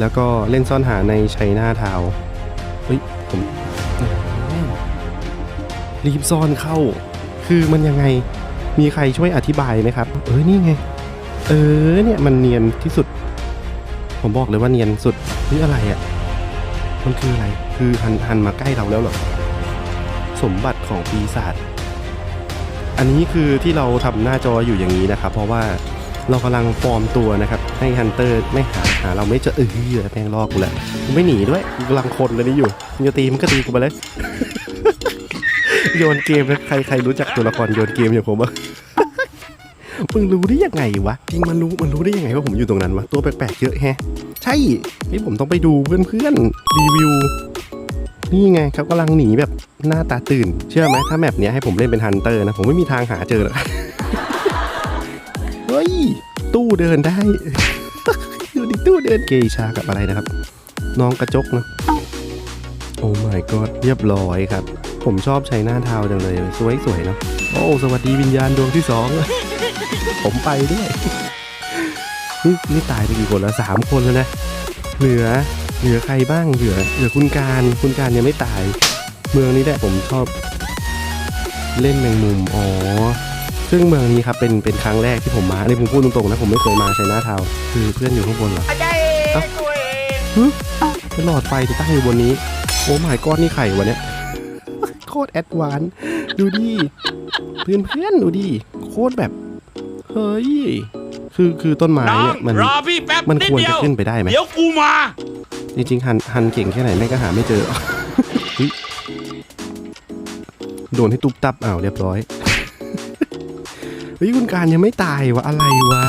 แล้วก็เล่นซ่อนหาในชัยนาทาวเฮ้ยผมรีบซ่อนเข้า คือมันยังไงมีใครช่วยอธิบายไหมครับ เออนี่ไง เออเนี่ยมันเนียนที่สุด ผมบอกเลยว่าเนียนสุดนี่อะไรอะ่ะมันคืออะไร คือหันหันมาใกล้เราแล้วหรอ สมบัติของปีศาจ อันนี้คือที่เราทำหน้าจออยู่อย่างนี้นะครับ เพราะว่า เรากำลังปลอมตัวนะครับให้ฮันเตอร์ไม่หาหาเราไม่เจอเออแม่งลอกกูแหละกูไม่หนีด้วยกูกำลังคนเลยนี่อยู่มึงจะตีมันก็ตีกูไปเลยโยนเกมนะใครใครรู้จักตัวละครโยนเกมอย่างผมอะมึงรู้ได้ยังไงวะจริงมันรู้มันรู้ได้ยังไงว่าผมอยู่ตรงนั้นวะตัวแปลกๆเยอะแฮะ ใช่นี่ผมต้องไปดูเพื่อนๆรีวิวนี่ไงเขากำลังหนีแบบหน้าตาตื่น เชื่อไหมถ้าแมปเนี้ยให้ผมเล่นเป็นฮันเตอร์นะ ผมไม่มีทางหาเจอหรอกเฮ้ย ตู้เดินได้ ดูดิตู้เดินเกชากับอะไรนะครับ น้องกระจกเนาะโอ้ my god เรียบร้อยครับ ผมชอบใช้หน้าเทาจังเลย สวยๆเนาะโอ้สวัสดีวิญญาณดวงที่สองผมไปด้วยนี่นี่ตายไปกี่คนแล้วสามคนแล้วนะ เหลือเหลือใครบ้างเหลือเหลือคุณการคุณการยังไม่ตาย เมืองนี้แหละผมชอบ เล่นแมงมุมอ๋อ ซึ่งเมืองนี้ครับเป็นเป็นครั้งแรกที่ผมมาอันนี้ผมพูดตรงๆนะผมไม่เคยมาชัยนาทาวน์คือเพื่อนอยู่ข้างบนเหรออาจารย์เอ้าตัวเองเป็นหลอดไฟที่ตั้งอยู่บนนี้ โอ้ my god นี่ไข่วะเนี่ยโคตรแอดวานซ์ดูดิเพื่อนเพื่อนๆดูดิโคตรแบบ เฮ้ย คือคือต้นไม้น้องเนี่ยมันรอพี่แป๊บมันนิดควรเดีจะยวขึ้นไปได้ไหมเดี๋ยวกูมา จริงๆ หันหันเก่งแค่ไหนแม่งก็หาไม่เจอเฮ้ยโดนให้ตุบตับอ้าวเรียบร้อย เฮ้ยคุณการยังไม่ตายวะอะไรวะ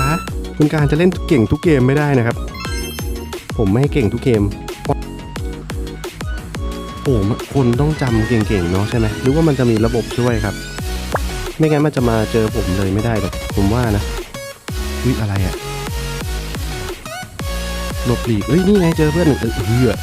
คุณการจะเล่นเก่งทุกเกมไม่ได้นะครับ ผมไม่เก่งทุกเกมโอ้มันคนต้องจำเก่งๆเนาะใช่ไหมหรือว่ามันจะมีระบบช่วยครับ ไม่งั้นมันจะมาเจอผมเลยไม่ได้หรอกผมว่านะวิอะไรอะหลบหลีกเอ้ยนี่ไงเจอเพื่อนเออเหือ